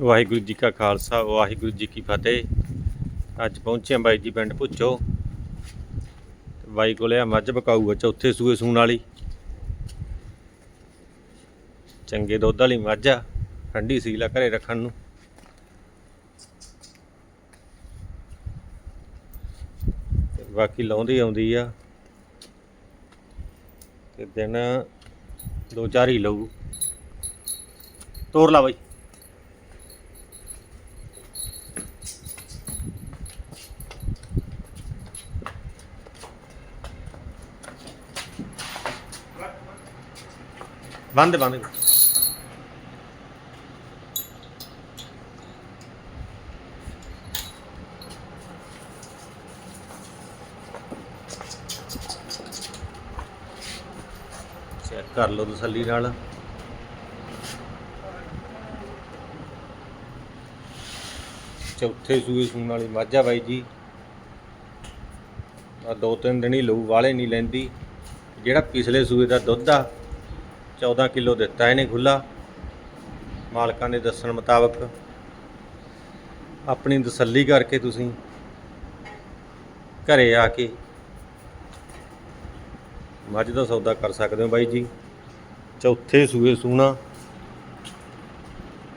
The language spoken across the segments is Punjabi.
ਵਾਹਿਗੁਰੂ ਜੀ ਕਾ ਖਾਲਸਾ, ਵਾਹਿਗੁਰੂ ਜੀ ਕੀ ਫਤਿਹ। ਅੱਜ ਪਹੁੰਚੇ ਹਾਂ ਬਾਈ ਜੀ ਪਿੰਡ ਭੁੱਚੋ। ਤੇ ਬਾਈ ਕੋਲੇ ਆ ਮੱਝ ਬਕਾਊ ਆ, ਚੌਥੇ ਸੂਏ ਸੂਣ ਵਾਲੀ। ਚੰਗੇ ਦੁੱਧ ਵਾਲੀ ਮੱਝ ਆ, ਠੰਡੀ ਸੀਲ ਆ ਘਰੇ ਰੱਖਣ ਨੂੰ। ਤੇ ਬਾਕੀ ਲਾਉਂਦੀ ਆਉਂਦੀ ਆ। ਤੇ ਦਿਨ ਦੋ ਚਾਰ ਹੀ ਲਊ। ਤੋਰ ਲਾ ਬਾਈ। ਬੰਦ ਬੰਦ। ਚੈੱਕ ਕਰ ਲਓ ਤਸੱਲੀ ਨਾਲ। ਚੌਥੇ ਸੂਏ ਸੂਣ ਵਾਲੀ ਮੱਝ ਆ ਬਾਈ ਜੀ। ਆ ਦੋ ਤਿੰਨ ਦਿਨ ਹੀ ਲਊ ਵਾਲੇ ਨਹੀਂ ਲੈਂਦੀ। ਜਿਹੜਾ ਪਿਛਲੇ ਸੂਏ ਦਾ ਦੁੱਧ ਆ 14 ਕਿਲੋ ਦਿੱਤਾ ਇਹਨੇ ਖੁੱਲਾ ਮਾਲਕਾਂ ਦੇ ਦੱਸਣ ਮੁਤਾਬਕ ਆਪਣੀ ਤਸੱਲੀ ਕਰਕੇ ਤੁਸੀਂ ਘਰੇ ਆ ਕੇ ਮੱਝ ਦਾ ਸੌਦਾ ਕਰ ਸਕਦੇ ਹੋ ਬਾਈ ਜੀ। ਚੌਥੇ ਸੂਏ ਸੂਣਾ।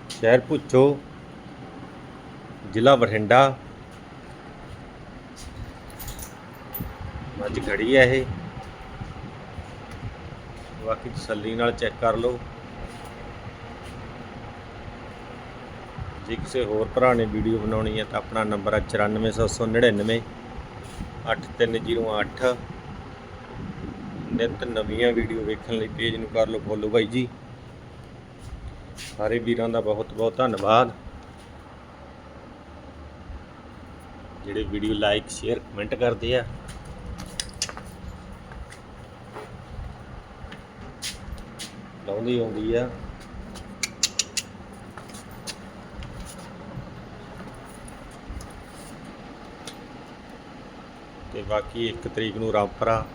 ਸ਼ਹਿਰ ਪੁੱਛੋ। ਜ਼ਿਲ੍ਹਾ ਬਠਿੰਡਾ। ਮੱਝ ਖੜੀ ਹੈ ਇਹ। ਬਾਕੀ ਤਸੱਲੀ ਨਾਲ ਚੈੱਕ ਕਰ ਲਓ। ਜੇ ਕਿਸੇ ਹੋਰ ਭਰਾ ਨੇ ਵੀਡੀਓ ਬਣਾਉਣੀ ਹੈ ਤਾਂ ਆਪਣਾ ਨੰਬਰ ਹੈ 94799 8308 ਨਿਤ ਨਵੀਆਂ ਵੀਡੀਓ ਵੇਖਣ ਲਈ ਪੇਜ ਨੂੰ ਕਰ ਲਓ ਫੋਲੋ ਬਾਈ ਜੀ। ਸਾਰੇ ਵੀਰਾਂ ਦਾ ਬਹੁਤ ਬਹੁਤ ਧੰਨਵਾਦ। ਜਿਹੜੇ ਵੀਡੀਓ ਲਾਈਕ, ਸ਼ੇਅਰ, ਕਮੈਂਟ ਕਰਦੇ ਆ ਲਾਉਂਦੀ ਆਉਂਦੀ ਆ। ਤੇ ਬਾਕੀ 1 ਤਰੀਕ ਨੂੰ ਰਾਮਪਰਾ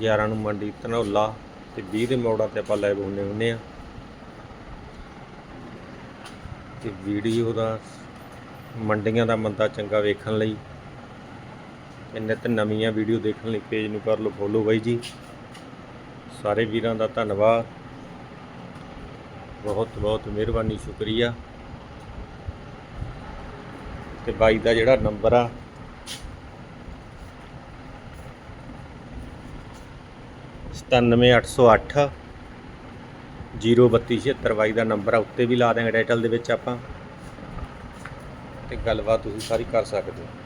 11 ਨੂੰ ਮੰਡੀ, ਧਨੌਲਾ ਤੇ 20 ਦੇ ਮੋੜਾਂ ਤੇ ਆਪਾਂ ਲਾਈਵ ਹੁੰਨੇ ਹੁੰਨੇ ਆ। ਤੇ ਵੀਡੀਓ ਦਾ, ਮੰਡੀਆਂ ਦਾ ਮੰਦਾ ਚੰਗਾ ਵੇਖਣ ਲਈ ਤੇ ਨਿਤ ਨਵੀਆਂ ਵੀਡੀਓ ਦੇਖਣ ਲਈ ਪੇਜ ਨੂੰ ਕਰ ਲਓ ਫੋਲੋ ਬਾਈ ਜੀ। ਸਾਰੇ ਵੀਰਾਂ ਦਾ ਧੰਨਵਾਦ। ਬਹੁਤ ਬਹੁਤ ਮਿਹਰਬਾਨੀ, ਸ਼ੁਕਰੀਆ। ਤੇ ਬਾਈ ਦਾ ਜਿਹੜਾ ਨੰਬਰ ਆ, ਸਤਾਨਵੇਂ ਅੱਠ ਸੌ ਅੱਠ, ਜੀਰੋ ਬੱਤੀ ਛਿਹੱਤਰ ਬਾਈ ਦਾ ਨੰਬਰ ਆ, ਉੱਤੇ ਵੀ ਲਾ ਦਿਆਂਗੇ ਟਾਈਟਲ ਦੇ ਵਿੱਚ ਆਪਾਂ। ਤੇ ਗੱਲਬਾਤ ਤੁਸੀਂ ਸਾਰੀ ਕਰ ਸਕਦੇ ਹੋ।